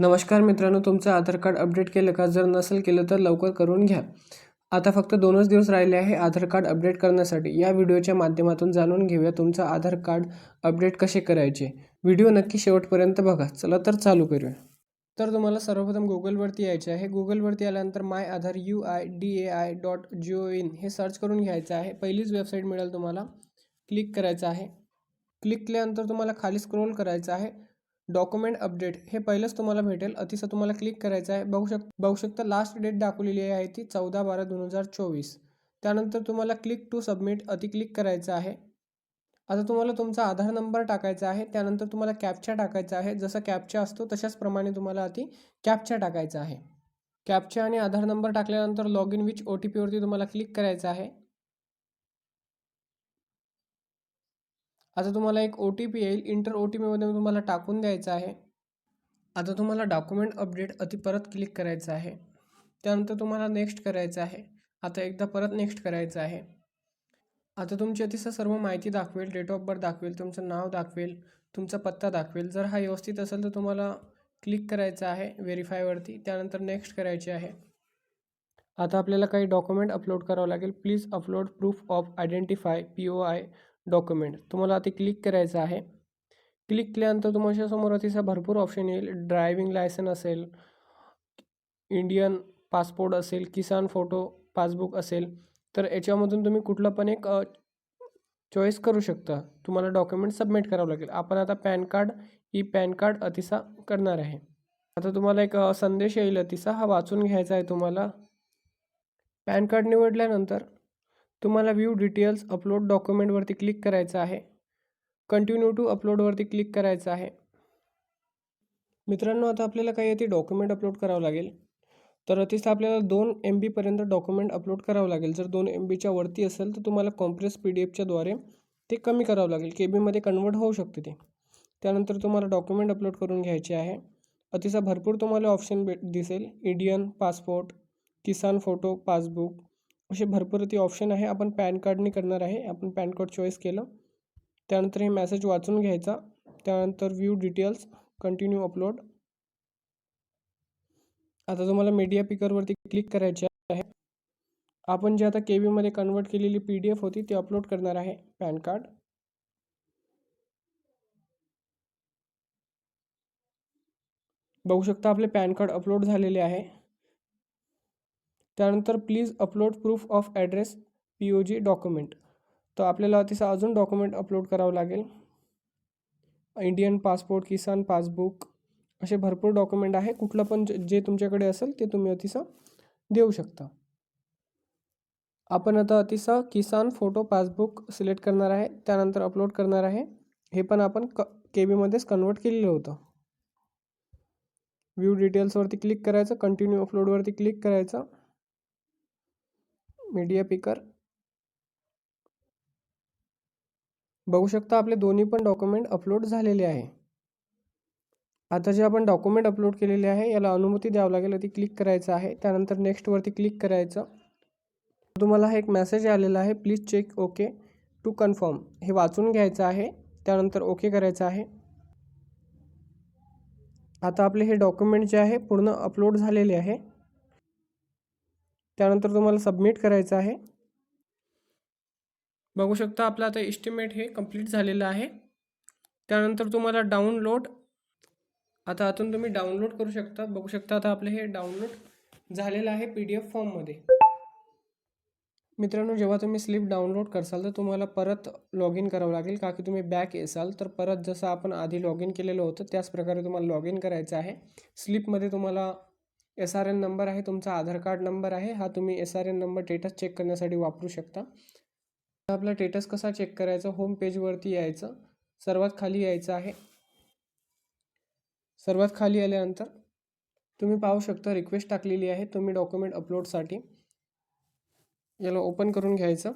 नमस्कार मित्रांनो तुमचं आधार कार्ड अपडेट केलं का? जर नसेल केलं तर लवकर करून घ्या. आता फक्त दोनच दिवस राहिले आहे आधार कार्ड अपडेट करण्यासाठी. या व्हिडिओच्या माध्यमातून जाणून घेऊया तुमचं आधार कार्ड अपडेट कसे करायचे. व्हिडिओ नक्की शेवटपर्यंत बघा. चला तर चालू करूया. तर तुम्हाला सर्वप्रथम गुगलवरती यायचे आहे. गुगलवरती आल्यानंतर my Aadhaar U I D A I dot gov in हे सर्च करून घ्यायचं आहे. पहिलीच वेबसाईट मिळेल तुम्हाला. क्लिक करायचं आहे. क्लिक केल्यानंतर तुम्हाला खाली स्क्रोल करायचं आहे. डॉक्युमेंट अपडेट हे पहिलंच तुम्हाला भेटेल. अतिसं तुम्हाला क्लिक करायचं आहे. बघू शक बघू शकता लास्ट डेट दाखवलेली आहे ती चौदा बारा दोन हजार चोवीस. त्यानंतर तुम्हाला क्लिक टू सबमिट अति क्लिक करायचं आहे. आता तुम्हाला तुमचा आधार नंबर टाकायचा आहे. त्यानंतर तुम्हाला कॅप्चा टाकायचा आहे. जसं कॅप्चा असतो तशाच प्रमाणे तुम्हाला अति कॅप्चा टाकायचा आहे. कॅप्चा आणि आधार नंबर टाकल्यानंतर log in with O T पीवरती तुम्हाला क्लिक करायचं आहे. आता तुम्हाला एक ओ टी पी येईल. इंटर ओ टी पीमध्ये तुम्हाला टाकून द्यायचं आहे. आता तुम्हाला डॉक्युमेंट अपडेट अति परत क्लिक करायचं आहे. त्यानंतर तुम्हाला नेक्स्ट करायचं आहे. आता एकदा परत नेक्स्ट करायचं आहे. आता तुमची अतिशय सर्व माहिती दाखवेल. डेट ऑफ बर्थ दाखवेल. तुमचं नाव दाखवेल. तुमचा पत्ता दाखवेल. जर हा व्यवस्थित असेल तर तुम्हाला क्लिक करायचं आहे व्हेरीफायवरती त्यानंतर नेक्स्ट करायचे आहे. आता आपल्याला काही डॉक्युमेंट अपलोड करावं लागेल. Please upload proof of identify P O I document. तुम्हाला ते क्लिक करायचं आहे. क्लिक केल्यानंतर तुमच्यासमोर अतिशय भरपूर ऑप्शन येईल. ड्रायविंग लायसन असेल इंडियन पासपोर्ट असेल किसान फोटो पासबुक असेल तर याच्यामधून तुम्ही कुठलं पण एक चॉईस करू शकता. तुम्हाला डॉक्युमेंट सबमिट करावं लागेल. आपण आता PAN card e PAN card Atisha करणार आहे. आता तुम्हाला एक संदेश येईल अतिसा. हा वाचून घ्यायचा आहे तुम्हाला. पॅन कार्ड निवडल्यानंतर तुम्हाला व्ह्यू डिटेल्स अपलोड डॉक्युमेंटवरती क्लिक करायचं आहे. कंटिन्यू टू अपलोडवरती क्लिक करायचं आहे. मित्रांनो आता आपल्याला काही येते डॉक्युमेंट अपलोड करावं लागेल. तर तिथं आपल्याला दोन एम बीपर्यंत डॉक्युमेंट अपलोड करावं लागेल. जर दोन एम बीच्या वरती असेल तर तुम्हाला कॉम्प्रेस पी डी एफच्याद्वारे ते कमी करावं लागेल. के बीमध्ये कन्वर्ट होऊ शकते ते. त्यानंतर तुम्हाला डॉक्युमेंट अपलोड करून घ्यायचे आहे. अतिशय भरपूर तुम्हाला ऑप्शन भेट दिसेल. Indian passport Kisan photo passbook असे भरपूर ती ऑप्शन आहे. आपण पॅन कार्डनी करणार आहे. आपण पॅन कार्ड चॉईस केलं. त्यानंतर हे मॅसेज वाचून घ्यायचा. त्यानंतर व्ह्यू डिटेल्स कंटिन्यू अपलोड आता तुम्हाला मीडिया पिकरवरती क्लिक करायचे आहे. आपण जे आता के बीमध्ये कन्वर्ट केलेली पी डी एफ होती ती अपलोड करणार आहे. PAN card. बघू शकता आपले पॅन कार्ड अपलोड झालेले आहे. त्यानंतर please upload proof of address P O G document तर आपल्याला तिचं अजून डॉक्युमेंट अपलोड करावं लागेल. इंडियन पासपोर्ट किसान पासबुक असे भरपूर डॉक्युमेंट आहे. कुठलं पण जे तुमच्याकडे असेल ते तुम्ही अतिसा देऊ शकता. आपण आता अतिसा किसान फोटो पासबुक सिलेक्ट करणार आहे. त्यानंतर अपलोड करणार आहे. हे पण आपण क के बीमध्येच कन्वर्ट केलेलं होतं. व्ह्यू डिटेल्सवरती क्लिक करायचं. कंटिन्यू अपलोडवरती क्लिक करायचं. मीडिया पिकर बघू शकता आपले दोन्ही पण डॉक्युमेंट अपलोड झालेले आहे. आता जे आपण डॉक्युमेंट अपलोड केलेले आहे याला अनुमती द्यावं लागेल ती क्लिक करायचं आहे. त्यानंतर नेक्स्टवरती क्लिक करायचं. तुम्हाला हा एक मेसेज आलेला आहे please check okay to confirm हे वाचून घ्यायचं आहे. त्यानंतर ओके करायचं आहे. आता आपले हे डॉक्युमेंट जे आहे पूर्ण अपलोड झालेले आहे. त्यानंतर तुम्हाला सबमिट करायचं आहे. बघू शकता आपलं आता एस्टिमेट हे कंप्लीट झालेलं आहे. त्यानंतर तुम्हाला डाउनलोड आता आतून तुम्ही डाउनलोड करू शकता. बघू शकता आता आपलं हे डाउनलोड झालेलं आहे पी डी एफ फॉर्ममध्ये मित्रांनो जेव्हा तुम्ही स्लिप डाउनलोड करसाल तर तुम्हाला परत लॉग इन करावं लागेल. का की तुम्ही बॅक येसाल तर परत जसं आपण आधी लॉग इन केलेलं होतं त्याच प्रकारे तुम्हाला लॉग इन करायचं आहे. स्लिपमध्ये तुम्हाला एस आर एन नंबर आहे तुमचा आधार कार्ड नंबर आहे हा तुम्ही S R N number status check करण्यासाठी वापरू शकता. आपला टेटस कसा चेक करायचा? होम पेजवरती यायचं. सर्वात खाली यायचं आहे. सर्वात खाली आल्यानंतर तुम्ही पाहू शकता रिक्वेस्ट टाकलेली आहे तुम्ही डॉक्युमेंट अपलोडसाठी याला ओपन करून घ्यायचं.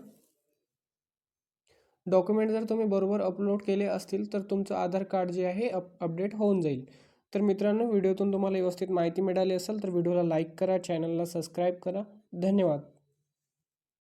डॉक्युमेंट जर तुम्ही बरोबर अपलोड केले असतील तर तुमचं आधार कार्ड जे आहे अप अपडेट होऊन जाईल. तर मित्रांनो व्हिडिओतून तुम्हाला व्यवस्थित माहिती मिळाली असेल तर व्हिडिओला लाईक करा चॅनलला सबस्क्राईब करा. धन्यवाद.